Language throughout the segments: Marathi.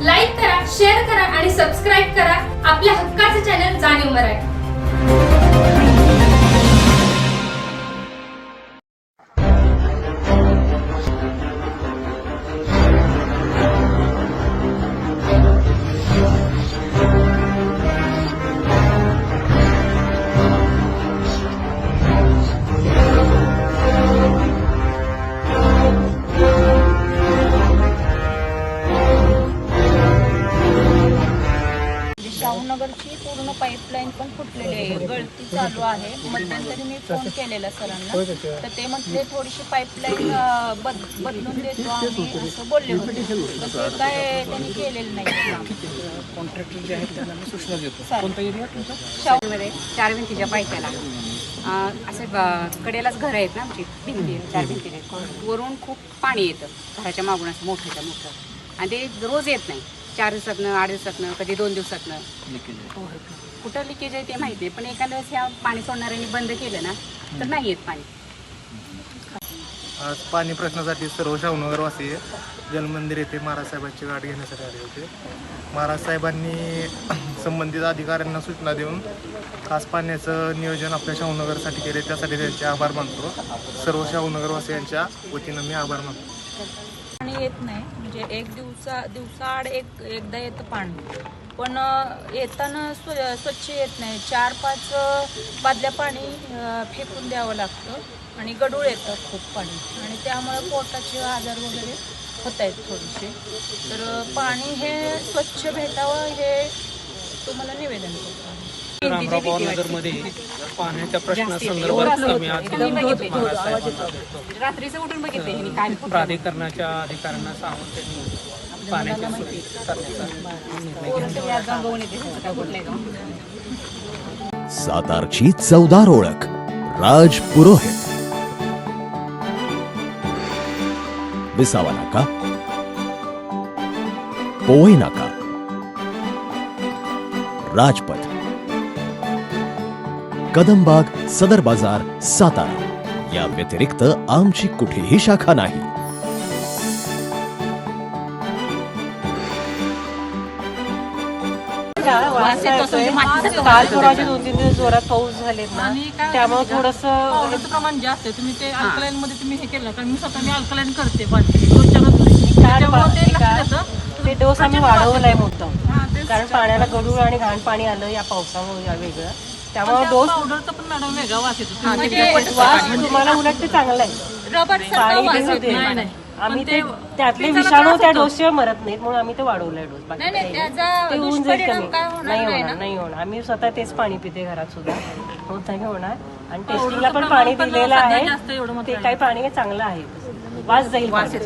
लाईक करा शेअर करा आणि सबस्क्राईब करा. आपल्या हक्काचे चॅनल जाणीव मराठी. केलेला सरांना. तर ते म्हटले थोडीशी पाईपलाईन बद बदलून देतो आम्ही असं बोलले होते. तर ते काय त्यांनी केलेलं नाही. काम. कॉन्ट्रॅक्टर जे आहेत त्यांना मी सूचना देतो. कोणता एरिया तुमचा? शाहूमध्ये चार भिंतीच्या पायथ्याला. अं, असे ब- कडेलाच घरं आहेत ना आमची. भिंती चार भिंती. आहेत वरून खूप पाणी येतं. घराच्या मागून असं मोठ्याच्या मोठं. आणि ते रोज येत नाही. चार दिवसातनं आठ दिवसातनं कधी दोन दिवसातनं. लिकेज आहे. कुठं लिकेज आहे ते माहिती आहे पण एखाद्या वेळेस ह्या पाणी सोडणाऱ्यांनी बंद केलं ना तर नाही येत पाणी. आज पाणी प्रश्नासाठी सर्व शाहूनगरवासी जलमंदिर येथे महाराज साहेबांची गाठ घेण्यासाठी आले होते. महाराज साहेबांनी संबंधित अधिकाऱ्यांना सूचना देऊन खास पाण्याचं नियोजन आपल्या शाहूनगरसाठी केले त्यासाठी त्यांचे आभार मानतो. सर्व शाहूनगरवासियांच्या वतीनं मी आभार मानतो. येत नाही. म्हणजे एक दिवसा दिवसाआड एक एकदा येतं पाणी. पण येताना स्व स्वच्छ येत नाही. चार पाच बादल्या पाणी फेकून द्यावं लागतं. आणि गडूळ येतं खूप पाणी. आणि त्यामुळे पोटाचे आजार वगैरे होत आहेत थोडेसे. तर पाणी हे स्वच्छ भेटावं हे तुम्हाला निवेदन करतो. रामराव पवार नगरमध्ये पाण्याच्या प्रश्नासंदर्भात आम्ही आज प्राधिकरणाच्या अधिकाऱ्यांना सांगून त्यांनी पाण्याची सोय करण्याचा निर्णय घेतला. थोडंसं व्याज जाऊन बघून येते काय कुठलंय जाऊन सातारची चवदार ओळख राज पुरोहित. विसावा नाका पोवई नाका. राजपथ. कदमबाग सदर बाजार सातारा. या व्यतिरिक्त आमची कुठेही शाखा नाही. काल थोडाचे दोन तीन दिवस जोरात पाऊस झालेत ना त्यामुळे थोडस पावडरचं प्रमाण जास्त आहे. तुम्ही ते अल्कलाईन मध्ये तुम्ही हे केलं कारण मी स्वतः मी अल्कलाईन करते पाणी रोजच्या रोज त्याच्यामुळे ते लक्षात येतं. ते डोस आम्ही वाढवलाय मुद्दाम कारण पाण्याला गडूळ आणि घाण पाणी आलं या पावसामुळे या वेगळं. त्यामुळे डोस पावडरचा पण मॅडम वेगळा वास येतो. ते वास तुम्हाला उलट ते चांगलं आहे. रबर पाणी वास येत. नाही आम्ही ते ते- त्यातले ते विषाणू त्या. डोसशिवाय मरत नाहीत म्हणून आम्ही ते वाढवलाय डोस. बाकी ते होऊन जाईल कमी नाही नाही होणार? नाही होणार. आम्ही स्वतः तेच पाणी पिते घरात सुद्धा. होत नाही होणार? आणि टेस्टिंगला पण पाणी दिलेलं आहे. एवढं मात्र ते आहे. काही पाणी चांगलं आहे. वास जाईल पाणी.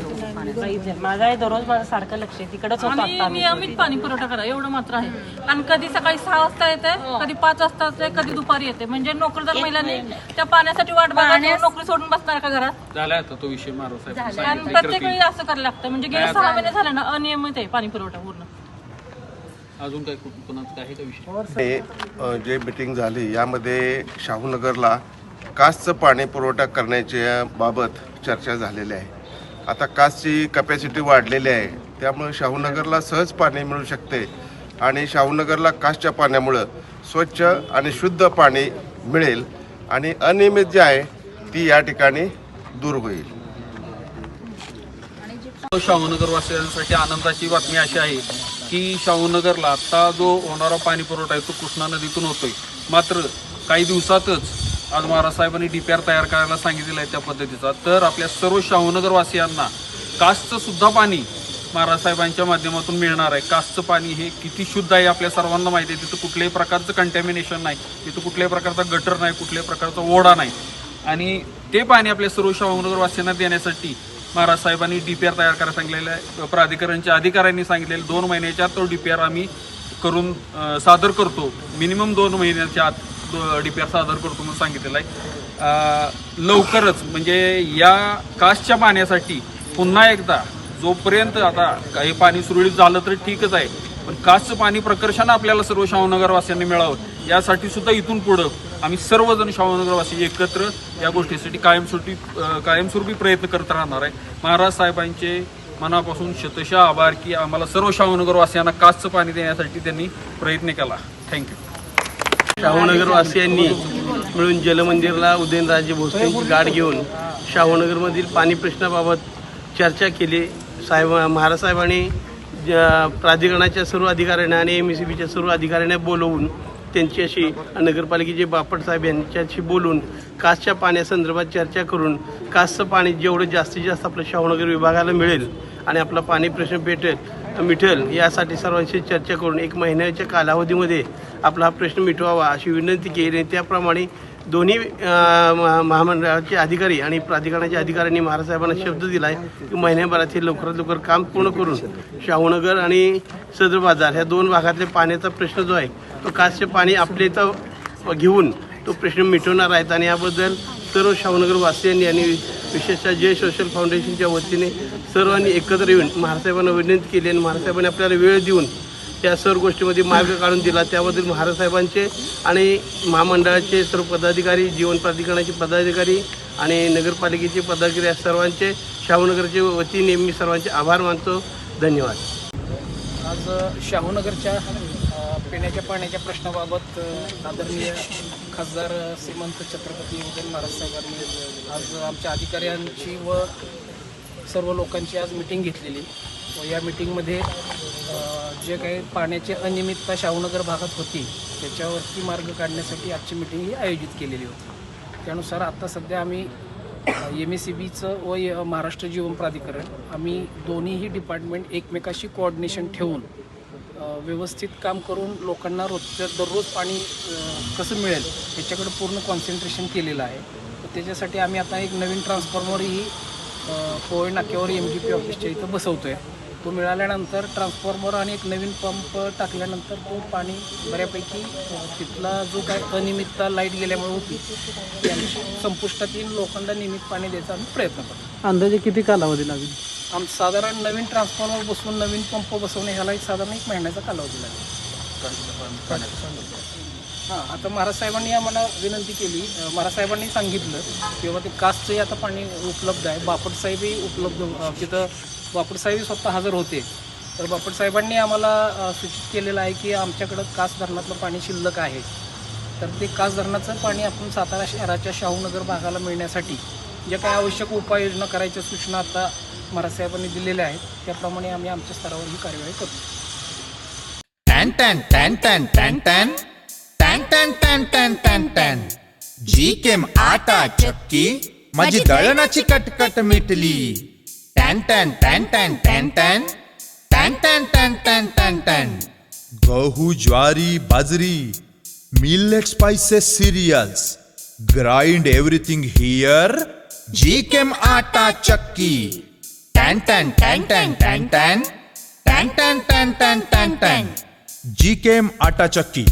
जाईल. माझा हे दररोज माझं सारखं लक्ष आहे. तिकडच होतो आम्ही आता आम्ही नियमित पाणी पुरवठा करा एवढं मात्र आहे. कारण कधी सकाळी सहा वाजता येते कधी पाच वाजता येते कधी दुपारी येते म्हणजे नोकरदार महिलांनी त्या पाण्यासाठी वाट बघायची नोकरी सोडून बसणार का घरात? झाला आता तो विषय मारो साहेब. आणि प्रत्येक वेळी असं करायला लागतं. म्हणजे गेले सहा महिने झाले ना अनियमित आहे पाणी पुरवठा पूर्ण. अजून काय कुठं- कोणाचं आहे का विषय? हे, अ, जे मिटिंग झाली यामध्ये शाहूनगरला कासचं पाणी पुरवठा करण्याच्या बाबत चर्चा झालेली आहे. आता कासची कपॅसिटी वाढलेली आहे. त्यामुळे शाहूनगरला सहज पाणी मिळू शकते. आणि शाहूनगरला कासच्या पाण्यामुळं स्वच्छ आणि शुद्ध पाणी मिळेल. आणि अनियमित जे आहे ती या ठिकाणी दूर होईल. शाहूनगरवासियांसाठी आनंदाची बातमी अशी आहे की शाहूनगरला आता जो होणारा पाणी पुरवठा आहे तो कृष्णा नदीतून होतोय. मात्र काही दिवसातच आज महाराजसाहेबांनी डी पी आर तयार करायला सांगितलेलं आहे त्या पद्धतीचा. तर आपल्या सर्व शाहूनगरवासियांना कासचं सुद्धा पाणी महाराज साहेबांच्या माध्यमातून मिळणार आहे. कासचं पाणी हे किती शुद्ध आहे आपल्या सर्वांना माहिती आहे. तिथं कुठल्याही प्रकारचं कंटॅमिनेशन नाही. तिथं कुठल्याही प्रकारचा गटर नाही कुठल्याही प्रकारचा ओढा नाही. आणि ते पाणी आपल्या सर्व शाहूनगरवासियांना देण्यासाठी महाराज साहेबांनी आर तयार करायला सांगितलेलं आहे. प्राधिकरणच्या अधिकाऱ्यांनी सांगितलेलं दोन महिन्याच्या आत तो आर आम्ही करून सादर करतो. मिनिमम दोन महिन्याच्या आत. डी पी आर सादर करतो म्हणून सांगितलेलं आहे. लवकरच म्हणजे या कासच्या पाण्यासाठी पुन्हा एकदा जोपर्यंत आता काही पाणी सुरळीत झालं तर ठीकच आहे. पण कासचं पाणी प्रकर्षानं आपल्याला सर्व शाहूनगरवासियांनी मिळावं. यासाठी सुद्धा इथून पुढं आम्ही सर्वजण शाहूनगरवासी एकत्र या गोष्टीसाठी कायमस्वरूपी कायमस्वरूपी प्रयत्न करत राहणार आहे. महाराज साहेबांचे मनापासून शतशः आभार की आम्हाला सर्व शाहूनगरवासियांना कासचं पाणी देण्यासाठी त्यांनी प्रयत्न केला. थँक्यू शाहूनगरवासियांनी मिळून जलमंदिरला उदयनराजे भोसलेंची गाठ घेऊन शाहूनगरमधील पाणी प्रश्नाबाबत चर्चा केली. साहेब महाराज साहेबांनी ज- प्राधिकरणाच्या सर्व अधिकाऱ्यांना आणि एम ई सी बीच्या सर्व अधिकाऱ्यांना बोलवून त्यांच्याशी नगरपालिकेचे बापट साहेब यांच्याशी बोलून कासच्या पाण्यासंदर्भात चर्चा करून कासचं पाणी जेवढं जास्तीत जास्त आपलं शाहूनगर विभागाला मिळेल आणि आपला पाणी प्रश्न पेटेल मिटेल यासाठी सर्वांशी चर्चा करून एक महिन्याच्या कालावधीमध्ये आपला हा प्रश्न मिटवावा अशी विनंती केली आणि त्याप्रमाणे दोन्ही महा- महामंडळाचे अधिकारी आणि प्राधिकरणाच्या अधिकाऱ्यांनी महाराजसाहेबांना शब्द दिला आहे की महिन्याभरात हे लवकरात लवकर काम पूर्ण करून शाहूनगर आणि सदर बाजार ह्या दोन भागातल्या पाण्याचा प्रश्न जो आहे तो कासचे पाणी आपल्या इथं घेऊन तो प्रश्न मिटवणार आहेत आणि याबद्दल सर्व शाहूनगर वासियांनी आणि विशेषतः जय सोशल फाउंडेशनच्या वतीने सर्वांनी एकत्र येऊन महाराजसाहेबांना विनंती केली आणि महाराजसाहेबांनी आपल्याला वेळ देऊन त्या सर्व गोष्टीमध्ये मार्ग काढून दिला. त्याबद्दल महाराजसाहेबांचे आणि महामंडळाचे सर्व पदाधिकारी जीवन प्राधिकरणाचे पदाधिकारी आणि नगरपालिकेचे पदाधिकारी या सर्वांचे शाहूनगरच्या वतीने मी सर्वांचे आभार मानतो. धन्यवाद. आज शाहूनगरच्या पिण्याच्या पाण्याच्या प्रश्नाबाबत आदरणीय खासदार श्रीमंत छत्रपती उदयन महाराज साहेबांनी आज आमच्या अधिकाऱ्यांची व सर्व लोकांची आज मिटिंग घेतलेली. व या मिटिंगमध्ये जे काही पाण्याची अनियमितता शाहूनगर भागात होती त्याच्यावरती मार्ग काढण्यासाठी आजची मिटिंग ही आयोजित केलेली होती. त्यानुसार आत्ता सध्या आम्ही एम एस सी बीचं व य- महाराष्ट्र जीवन प्राधिकरण आम्ही दोन्हीही डिपार्टमेंट एकमेकाशी कोऑर्डिनेशन ठेवून व्यवस्थित काम करून लोकांना रोजच्या दररोज पाणी कसं मिळेल याच्याकडे पूर्ण कॉन्सन्ट्रेशन केलेलं आहे. तर त्याच्यासाठी आम्ही आता एक नवीन ट्रान्सफॉर्मरही अ, नाक्यावर एम जी पी ऑफिसच्या इथं बसवतो आहे तो मिळाल्यानंतर ट्रान्सफॉर्मर आणि एक नवीन पंप टाकल्यानंतर तो पाणी बऱ्यापैकी तिथला जो काय अनियमितता लाइट गेल्यामुळे होती ती संपुष्टातील संपुष्टात लोकांना नियमित पाणी द्यायचा आम्ही प्रयत्न करतो. अंदाजे किती कालावधी लागेल? आम साधारण नवीन ट्रान्सफॉर्मर बसवून नवीन पंप बसवणे ह्याला एक साधारण एक महिन्याचा कालावधी लागेल. हां आता महाराज साहेबांनी आम्हाला विनंती केली. महाराजसाहेबांनी महाराज साहेबांनी सांगितलं की बाबा ते कासचंही आता पाणी उपलब्ध आहे. बापट साहेबही उपलब्ध तिथं बापट साहेबही स्वतः हजर होते. तर बापट साहेबांनी आम्हाला सूचित केलेलं आहे की आमच्याकडं कास धरणातलं पाणी शिल्लक आहे. तर ते कास धरणाचं पाणी आपण सातारा शहराच्या शाहूनगर भागाला मिळण्यासाठी ज्या काही आवश्यक उपाययोजना करायच्या सूचना आता महाराज साहेबांनी दिलेल्या आहेत त्याप्रमाणे आम्ही आमच्या स्तरावर ही कार्यवाही करतो टॅन टॅन टॅन टॅन टॅन टॅन टॅन टॅन टॅन टॅन टॅन टॅन जी केम आटा चक्की माझी दळणाची कटकट मिटली टॅन टॅन टॅन टॅन टॅन टॅन टॅन टॅन टॅन टॅन टॅन टॅन गहू ज्वारी बाजरी millet spices cereals grind everything here G Chem आटा चक्की टॅन टॅन टॅन टॅन टॅन टॅन टॅन टॅन टॅन टॅन टॅन टॅन जी केम आटा चक्की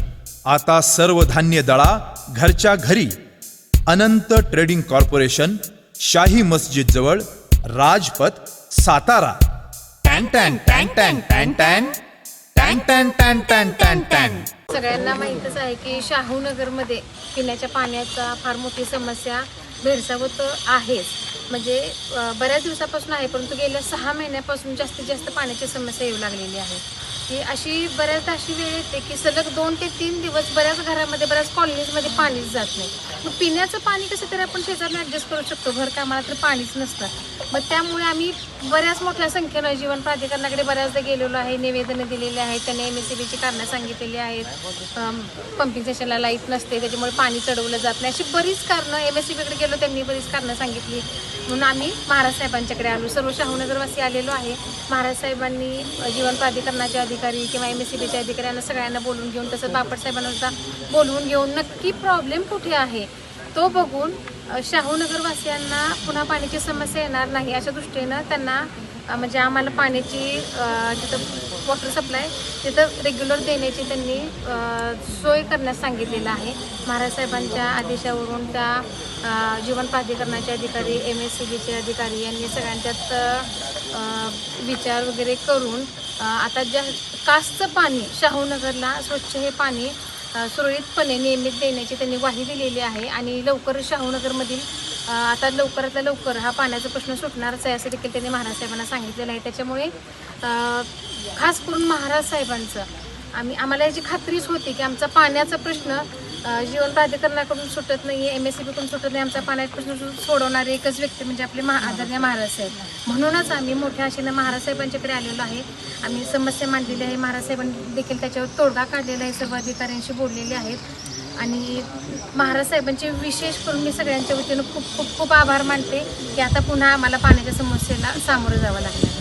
आता सर्व धान्य दळा घरच्या घरी अनंत ट्रेडिंग कॉर्पोरेशन शाही मस्जिद जवळ राजपथ सातारा टॅन टॅन टॅन टॅन टॅन टॅन टॅन टॅन टॅन टॅन टॅन टॅन सगळ्यांना माहीतच आहे की शाहूनगरमध्ये पिण्याच्या पाण्याचा फार मोठी समस्या भेडसावत आहेच म्हणजे बऱ्याच दिवसापासून आहे परंतु गेल्या सहा महिन्यापासून जास्तीत जास्त पाण्याची समस्या येऊ लागलेली आहे. की अशी बऱ्याचदा अशी वेळ येते की सलग दोन ते तीन दिवस बऱ्याच घरामध्ये बऱ्याच कॉलनीजमध्ये पाणीच जात नाही. मग पिण्याचं पाणी कसं तरी आपण शेजारने ॲडजस्ट करू शकतो. घर कामाला तर पाणीच नसतं. मग त्यामुळे आम्ही बऱ्याच मोठ्या संख्येनं जीवन प्राधिकरणाकडे बऱ्याचदा गेलेलो आहे. निवेदनं दिलेली आहेत. त्यांनी एम एस सी बीची कारणं सांगितलेली आहेत. पंपिंग स्टेशनला लाइट नसते. त्याच्यामुळे पाणी चढवलं जात नाही. अशी बरीच कारणं एम एस सी बीकडे गेलो त्यांनी बरीच कारणं सांगितली. म्हणून आम्ही महाराज साहेबांच्याकडे आलो. सर्व शाहूनगरवासी आलेलो आहे. महाराज साहेबांनी जीवन प्राधिकरणाचे अधिकारी किंवा एम एस सी बीचे अधिकाऱ्यांना सगळ्यांना बोलून घेऊन तसंच बापट साहेबांना सुद्धा बोलवून घेऊन नक्की प्रॉब्लेम कुठे आहे? तो बघून शाहूनगरवासियांना पुन्हा पाण्याची समस्या येणार नाही अशा दृष्टीनं त्यांना म्हणजे आम्हाला पाण्याची तिथं वॉटर सप्लाय तिथं रेग्युलर देण्याची त्यांनी सोय करण्यास सांगितलेलं आहे. महाराज साहेबांच्या आदेशावरून त्या जीवन प्राधिकरणाचे अधिकारी एम एस सी बीचे अधिकारी यांनी सगळ्यांच्यात विचार वगैरे करून आता ज्या कासचं पाणी शाहूनगरला स्वच्छ हे पाणी सुरळीतपणे नियमित देण्याची त्यांनी ग्वाही दिलेली आहे आणि लवकर शाहूनगरमधील आता लवकरात लवकर हा पाण्याचा प्रश्न सुटणारच आहे असं देखील त्यांनी महाराज साहेबांना सांगितलेलं आहे. त्याच्यामुळे खास करून महाराज साहेबांचं आम्ही आम्हाला याची खात्रीच होती की आमचा पाण्याचा प्रश्न जीवन प्राधिकरणाकडून सुटत नाही आहे एम एस सी बीकडून सुटत नाही आमचा पाण्याचा प्रश्न सोडवणारे एकच व्यक्ती म्हणजे आपले महा आदरणीय महाराज साहेब. म्हणूनच आम्ही मोठ्या आशेनं महाराज साहेबांच्याकडे आलेलो आहे. आम्ही समस्या मांडलेली आहे. महाराज साहेबांनी देखील त्याच्यावर तोडगा काढलेला आहे. सर्व अधिकाऱ्यांशी बोललेले आहेत. आणि महाराज साहेबांचे विशेष करून मी सगळ्यांच्या वतीनं खूप खूप खूप आभार मानते की आता पुन्हा आम्हाला पाण्याच्या समस्येला सामोरं जावं लागलं.